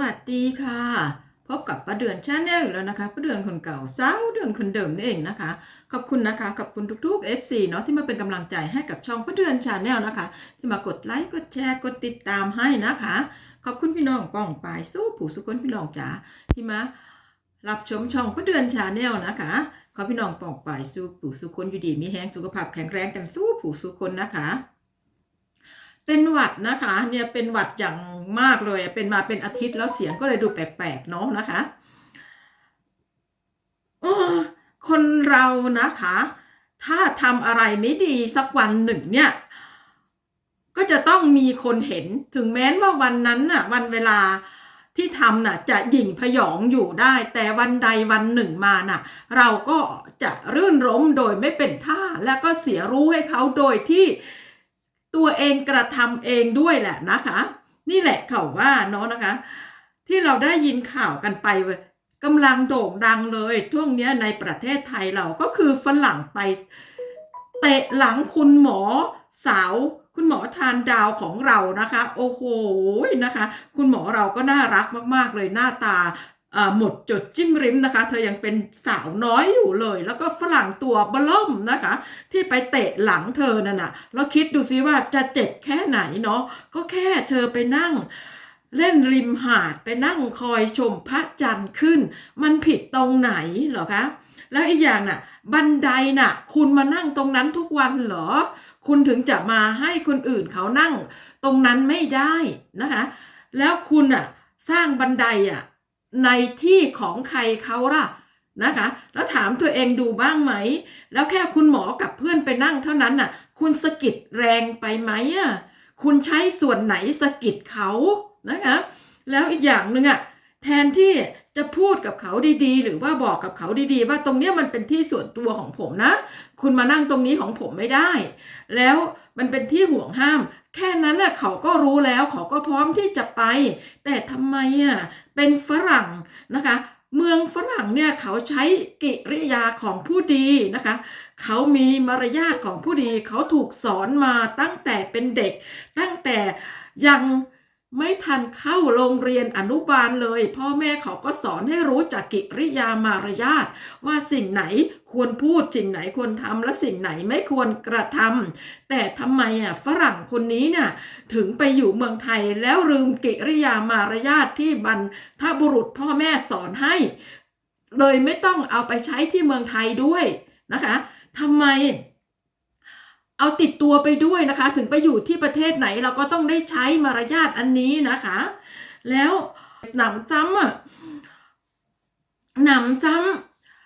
วัสดีค่ะ พบกับป้าเดือนชาแนลอีกแล้วนะคะป้าเดือนคนเก่าสาวเดือนคนเดิมนี่เองนะคะ ขอบคุณนะคะ ขอบคุณทุกๆ FC เนาะที่มาเป็นกำลังใจให้กับช่องป้าเดือนชาแนลนะคะ ที่มากดไลค์กดแชร์กดติดตามให้นะคะ ขอบคุณพี่น้องป้องปายสู้ผู้สุคนพี่น้องจ๋าที่มารับชมช่องป้าเดือนชาแนลนะคะขอพี่น้องป้องปายสู้ผู้สุคนอยู่ดีมีแห้งสุขภาพแข็งแรงกันสู้ผู้สุคนนะคะ เป็นหวัดนะคะเนี่ยเป็นหวัดอย่างมากเลย เป็นมาเป็นอาทิตย์แล้วเสียงก็เลยดูแปลกๆเนาะนะคะอคนเรานะคะ ถ้าทำอะไรไม่ดีสักวันหนึ่งเนี่ยก็จะต้องมีคนเห็นถึงแม้ว่าวันนั้นน่ะวันเวลาที่ทำน่ะจะหยิ่งพยองอยู่ได้ แต่วันใดวันหนึ่งมาน่ะ เราก็จะรื่นรมโดยไม่เป็นท่า แล้วก็เสียรู้ให้เขาโดยที่ ตัวเองกระทำเองด้วยแหละนะคะ นี่แหละเขาว่าเนาะนะคะ ที่เราได้ยินข่าวกันไปกำลังโด่งดังเลย ช่วงนี้ในประเทศไทยเราก็คือฝรั่งไป เตะหลังคุณหมอสาวคุณหมอทานดาวของเรานะคะ โอ้โหนะคะ คุณหมอเราก็น่ารักมาก ๆ เลยหน้าตา หมดจดจิ้มริมนะคะ เธอยังเป็นสาวน้อยอยู่เลย แล้วก็ฝรั่งตัวเบล่มนะคะ ที่ไปเตะหลังเธอนั่นน่ะแล้วคิดดูซิว่าจะเจ็บแค่ไหนเนาะก็แค่เธอไปนั่งเล่นริมหาดไปนั่งคอยชมพระจันทร์ขึ้น มันผิดตรงไหนเหรอคะ แล้วอีกอย่างน่ะ บันไดน่ะ คุณมานั่งตรงนั้นทุกวันเหรอ คุณถึงจะมาให้คนอื่นเขานั่ง ตรงนั้นไม่ได้นะคะ แล้วคุณอะ สร้างบันไดอะ ในที่ของใครเขาล่ะนะคะ แล้วถามตัวเองดูบ้างไหม แล้วแค่คุณหมอกับเพื่อนไปนั่งเท่านั้นน่ะ คุณสะกิดแรงไปไหมอะคุณใช้ส่วนไหนสะกิดเขานะคะแล้วอีกอย่างหนึ่งอะ แทนที่จะพูดกับเขาดีๆ หรือว่าบอกกับเขาดีๆ ว่าตรงเนี้ยมันเป็นที่ส่วนตัวของผมนะ คุณมานั่งตรงนี้ของผมไม่ได้ แล้วมันเป็นที่ห่วงห้าม แค่นั้นน่ะเขาก็รู้แล้วเขาก็พร้อมที่จะไป แต่ทำไมอะเป็นฝรั่งนะคะ เมืองฝรั่งเนี่ยเขาใช้กิริยาของผู้ดีนะคะ เขามีมารยาทของผู้ดี เขาถูกสอนมาตั้งแต่เป็นเด็ก ตั้งแต่ยัง ไม่ทันเข้าโรงเรียนอนุบาลเลย พ่อแม่เขาก็สอนให้รู้จักกิริยามารยาทว่าสิ่งไหนควรพูดสิ่งไหนควรทำและสิ่งไหนไม่ควรกระทำแต่ทำไมอะฝรั่งคนนี้เนี่ยถึงไปอยู่เมืองไทยแล้วลืมกิริยามารยาทที่บรรพบุรุษพ่อแม่สอนให้ เลยไม่ต้องเอาไปใช้ที่เมืองไทยด้วยนะคะทำไม เอาติดตัวไปด้วยนะคะ ถึงไปอยู่ที่ประเทศไหนเราก็ต้องได้ใช้มารยาทอันนี้นะคะ แล้วหนำซ้ำอะหนำซ้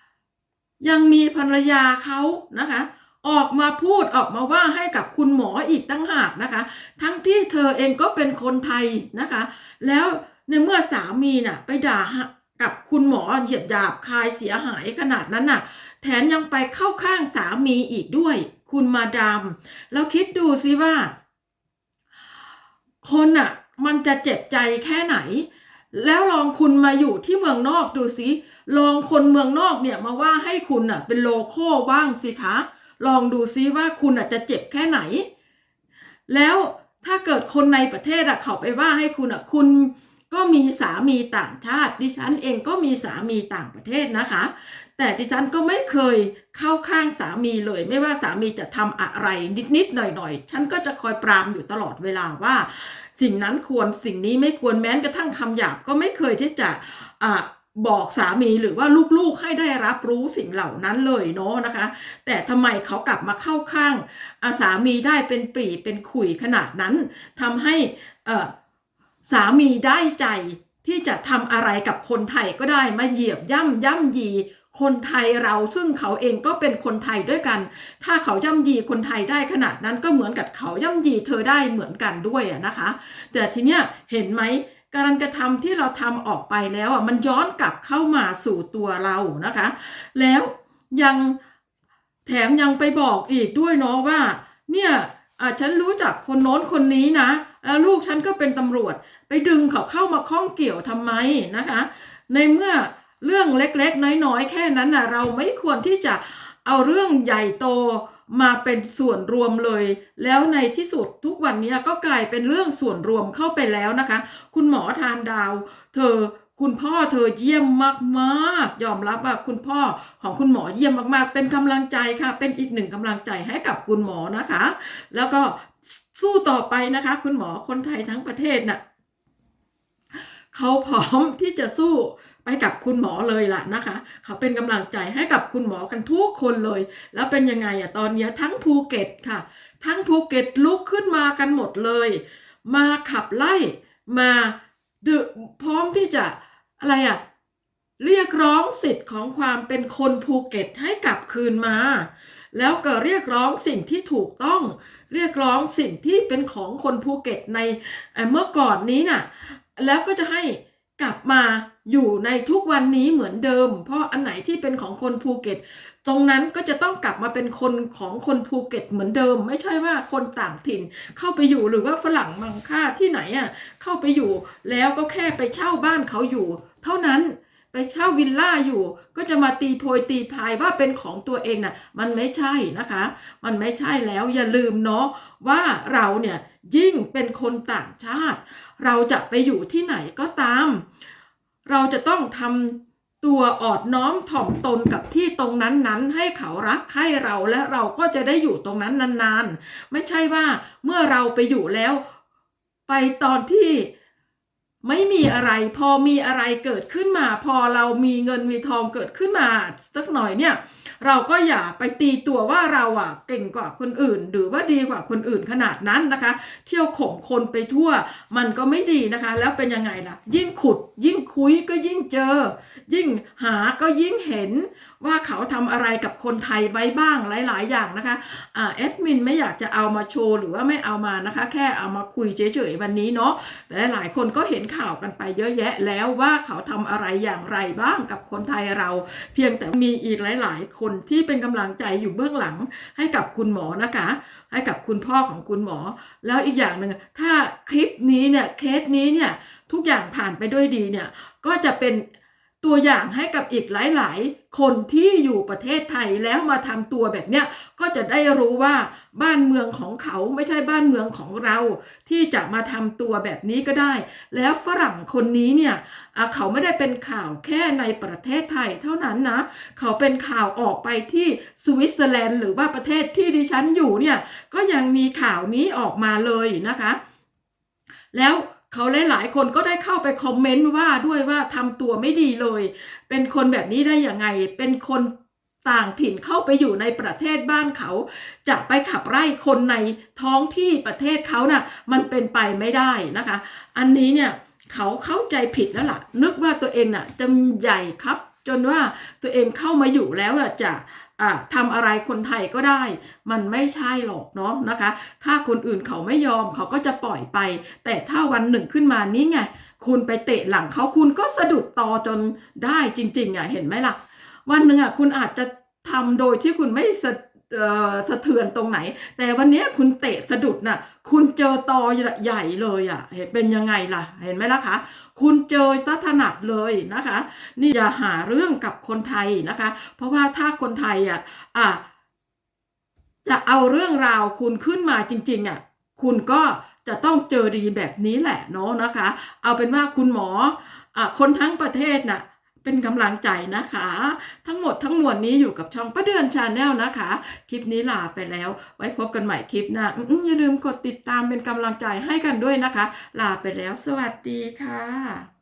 ำยังมีภรรยาเขานะคะ ออกมาพูดออกมาว่าให้กับคุณหมออีกตั้งหากนะคะ ทั้งที่เธอเองก็เป็นคนไทยนะคะ แล้วในเมื่อสามีน่ะ ไปด่ากับคุณหมอเหยียดหยาบคายเสียหายขนาดนั้นน่ะ แถมยังไปเข้าข้างสามีอีกด้วย คุณมาดามแล้วคิดดูสิว่า คนอะมันจะเจ็บใจแค่ไหน แล้วลองคุณมาอยู่ที่เมืองนอกดูสิลองคนเมืองนอกเนี่ยมาว่าให้คุณอะเป็นโลโก้บ้างสิคะ ลองดูซิว่าคุณอะจะเจ็บแค่ไหน แล้วถ้าเกิดคนในประเทศอะเขาไปว่าให้คุณอะคุณก็มีสามีต่างชาติ ดิฉันเองก็มีสามีต่างประเทศนะคะ แต่ดิฉันก็ไม่เคยเข้าข้างสามีเลย ไม่ว่าสามีจะทำอะไรนิดๆหน่อยๆ ฉันก็จะคอยปรามอยู่ตลอดเวลาว่า สิ่งนั้นควรสิ่งนี้ไม่ควรแม้กระทั่งคำหยาบก็ไม่เคยที่จะอ่าบอกสามีหรือว่าลูกๆให้ได้รับรู้สิ่งเหล่านั้นเลยเนาะนะคะ แต่ทำไมเขากลับมาเข้าข้างาสามีได้เป็นปรีเป็นขุยขนาดนั้นทำให้สามีได้ใจที่จะทำอะไรกับคนไทยก็ได้มาเหยียบย่ำย่ำยี คนไทยเราซึ่งเขาเองก็เป็นคนไทยด้วยกัน ถ้าเขาย่ำยีคนไทยได้ขนาดนั้นก็เหมือนกับเขาย่ำยีเธอได้เหมือนกันด้วยนะคะ แต่ทีเนี้ยเห็นไหมการกระทำที่เราทำออกไปแล้วอะมันย้อนกลับเข้ามาสู่ตัวเรานะคะ แล้วยังแถมยังไปบอกอีกด้วยเนาะว่า เนี่ยอะฉันรู้จักคนโน้นคนนี้นะแล้วลูกฉันก็เป็นตำรวจ ไปดึงเขาเข้ามาข้องเกี่ยวทำไมนะคะ ในเมื่อ เรื่องเล็กๆ น้อยๆ แค่นั้นนะเราไม่ควรที่จะเอาเรื่องใหญ่โตมาเป็นส่วนรวมเลย แล้วในที่สุดทุกวันนี้ก็กลายเป็นเรื่องส่วนรวมเข้าไปแล้วนะคะ คุณหมอทานดาว เธอคุณพ่อเธอเยี่ยมมากๆ ยอมรับว่าคุณพ่อของคุณหมอเยี่ยมมากๆ เป็นกำลังใจค่ะ เป็นอีกหนึ่งกำลังใจให้กับคุณหมอนะคะ แล้วก็สู้ต่อไปนะคะ คุณหมอคนไทยทั้งประเทศน่ะเขาพร้อมที่จะสู้ ไปกับคุณหมอเลยล่ะนะคะเขาเป็นกำลังใจให้กับคุณหมอกันทุกคนเลย แล้วเป็นยังไงอะตอนนี้ทั้งภูเก็ตค่ะ ทั้งภูเก็ตลุกขึ้นมากันหมดเลย มาขับไล่มาดึพร้อมที่จะอะไรอะเรียกร้องสิทธิ์ของความเป็นคนภูเก็ตให้กลับคืนมา แล้วก็เรียกร้องสิ่งที่ถูกต้อง เรียกร้องสิ่งที่เป็นของคนภูเก็ตในเเมื่อก่อนนี้น่ะ แล้วก็จะให้ กลับมาอยู่ในทุกวันนี้เหมือนเดิม เพราะอันไหนที่เป็นของคนภูเก็ต ตรงนั้นก็จะต้องกลับมาเป็นคนของคนภูเก็ตเหมือนเดิม ไม่ใช่ว่าคนต่างถิ่นเข้าไปอยู่หรือว่าฝรั่งมังค่าที่ไหนอะเข้าไปอยู่ แล้วก็แค่ไปเช่าบ้านเขาอยู่ เท่านั้นไปเช่าวิลล่าอยู่ ก็จะมาตีโพยตีพายว่าเป็นของตัวเองน่ะมันไม่ใช่นะคะ มันไม่ใช่แล้วอย่าลืมเนาะว่าเราเนี่ยยิ่งเป็นคนต่างชาติ เราจะไปอยู่ที่ไหนก็ตาม เราจะต้องทำตัวออดน้อมถ่อมตนกับที่ตรงนั้นๆ ให้เขารักใคร่เราและเราก็จะได้อยู่ตรงนั้นนานๆ ไม่ใช่ว่าเมื่อเราไปอยู่แล้ว ไปตอนที่ไม่มีอะไรพอมีอะไรเกิดขึ้นมา พอเรามีเงินมีทองเกิดขึ้นมา สักหน่อยเนี่ยเราก็อย่าไปตีตัวว่าเราอะเก่งกว่าคนอื่น หรือว่าดีกว่าคนอื่นขนาดนั้นนะคะ เที่ยวข่มคนไปทั่วมันก็ไม่ดีนะคะ แล้วเป็นยังไงล่ะ ยิ่งขุด ยิ่งคุยก็ยิ่งเจอ ยิ่งหาก็ยิ่งเห็นว่าเขาทำอะไรกับคนไทยไว้บ้างหลาย ๆ อย่างนะคะอ่าแอดมินไม่อยากจะเอามาโชว์หรือว่าไม่เอามานะคะ แค่เอามาคุยเฉย ๆ วันนี้เนาะแต่หลายคนก็เห็นข่าวกันไปเยอะแยะแล้วว่าเขาทำอะไรอย่างไรบ้างกับคนไทยเรา เพียงแต่มีอีกหลาย ๆคนที่เป็นกำลังใจอยู่เบื้องหลังให้กับคุณหมอนะคะ ให้กับคุณพ่อของคุณหมอ แล้วอีกอย่างหนึ่งถ้าคลิปนี้เนี่ยเคสนี้เนี่ยทุกอย่างผ่านไปด้วยดีเนี่ยก็จะเป็น ตัวอย่างให้กับอีกหลาย ๆ คนที่อยู่ประเทศไทยแล้วมาทำตัวแบบเนี้ยก็จะได้รู้ว่าบ้านเมืองของเขาไม่ใช่บ้านเมืองของเรา ที่จะมาทำตัวแบบนี้ก็ได้ แล้วฝรั่งคนนี้เนี่ยเขาไม่ได้เป็นข่าวแค่ในประเทศไทยเท่านั้นนะ เขาเป็นข่าวออกไปที่สวิตเซอร์แลนด์หรือว่าประเทศที่ดิฉันอยู่เนี่ยก็ยังมีข่าวนี้ออกมาเลยนะคะ แล้ว เขาหลาย ๆ คนก็ได้เข้าไปคอมเมนต์ว่าด้วยว่าทำตัวไม่ดีเลย เป็นคนแบบนี้ได้ยังไง เป็นคนต่างถิ่นเข้าไปอยู่ในประเทศบ้านเขา จะไปขับไล่คนในท้องที่ประเทศเขาน่ะมันเป็นไปไม่ได้นะคะ อันนี้เนี่ยเขาเข้าใจผิดแล้วล่ะ นึกว่าตัวเองน่ะจะใหญ่ครับ จนว่าตัวเองเข้ามาอยู่แล้วล่ะจะ ทำอะไรคนไทยก็ได้ มันไม่ใช่หรอกเนาะนะคะ ถ้าคนอื่นเขาไม่ยอมเขาก็จะปล่อยไป แต่ถ้าวันหนึ่งขึ้นมานี้ไงคุณไปเตะหลังเขาคุณก็สะดุดต่อจนได้จริงๆอะเห็นไหมล่ะ วันหนึ่งอะคุณอาจจะทำโดยที่คุณไม่สะเอ่อสะเทือนตรงไหน แต่วันนี้คุณเตะสะดุดน่ะ คุณเจอตอใหญ่เลยอะ เห็นเป็นยังไงล่ะ เห็นไหมล่ะคะ คุณเจอซะถนัดเลยนะคะ นี่อย่าหาเรื่องกับคนไทยนะคะ เพราะว่าถ้าคนไทยอะอะจะเอาเรื่องราวคุณขึ้นมาจริง ๆอะคุณก็จะต้องเจอดีแบบนี้แหละเนาะนะคะ เอาเป็นว่าคุณหมออะคนทั้งประเทศน่ะ เป็นกำลังใจนะคะ ทั้งหมดทั้งมวลนี้อยู่กับช่องประเดือนชาแนลนะคะ คลิปนี้ลาไปแล้ว ไว้พบกันใหม่คลิปหน้าอืมอย่าลืมกดติดตามเป็นกำลังใจให้กันด้วยนะคะ ลาไปแล้ว สวัสดีค่ะ